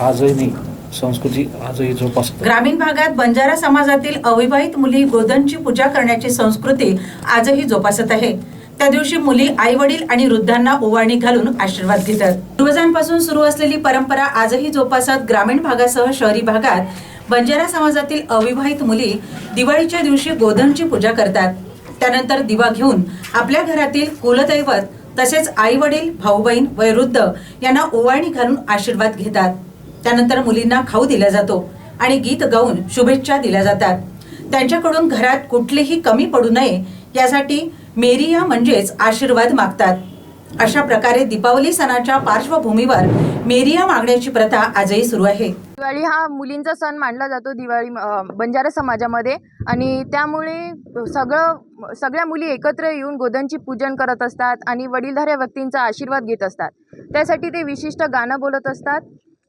आजही नाही. संस्कृती आजही जोपासत. ग्रामीण भागात बंजारा समाजातील अविवाहित मुली गोधनची पूजा करण्याची संस्कृती आजही जोपासत आहे. त्या दिवशी मुली आई वडील आणि वृद्धांना ओवाळणी घालून आशीर्वाद घेतात. पूर्वजांपासून सुरू असलेली परंपरा आजही जोपासत ग्रामीण भागासह शहरी भागात बंजारा समाजातील अविवाहित मुली दिवाळीच्या दिवशी गोधनची पूजा करतात. त्यानंतर दिवा घेऊन आपल्या घरातील कुलदैवत तसेच आई वडील भाऊ बहीण वयोवृद्ध यांना ओवाळणी घालून आशीर्वाद घेतात. त्यानंतर मुलींना खाऊ दिला जातो आणि गीत गाऊन शुभेच्छा दिल्या जातात. त्यांच्याकडून घरात कुठलीही कमी पडू नये यासाठी मेरिया म्हणजेच आशीर्वाद मागतात. अशा प्रकारे दीपावली सणाच्या पार्श्वभूमीवर मेरिया मागण्याची प्रथा आजही सुरू आहे. दिवाळी हा मुलींचा सण मानला जातो दिवाळी बंजारा समाजामध्ये आणि त्यामुळे सगळं सगळ्या मुली एकत्र येऊन गोधनची पूजन करत असतात आणि वडीलधाऱ्या व्यक्तींचा आशीर्वाद घेत असतात. त्यासाठी ते विशिष्ट गाणं बोलत असतात.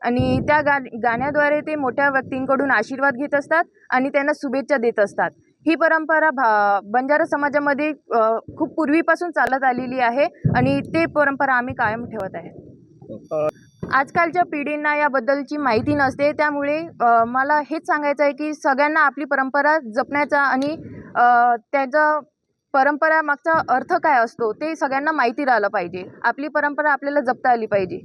आणि त्या गा गाण्याद्वारे ते मोठ्या व्यक्तींकडून आशीर्वाद घेत असतात आणि त्यांना शुभेच्छा देत असतात. ही परंपरा भा बंजारा समाजामध्ये खूप पूर्वीपासून चालत आलेली आहे आणि ते परंपरा आम्ही कायम ठेवत आहे. आजकालच्या पिढींना याबद्दलची माहिती नसते त्यामुळे मला हेच सांगायचं आहे की सगळ्यांना आपली परंपरा जपण्याचा आणि त्याचा परंपरा मागचा अर्थ काय असतो ते सगळ्यांना माहिती राहिलं पाहिजे. आपली परंपरा आपल्याला जपता आली पाहिजे.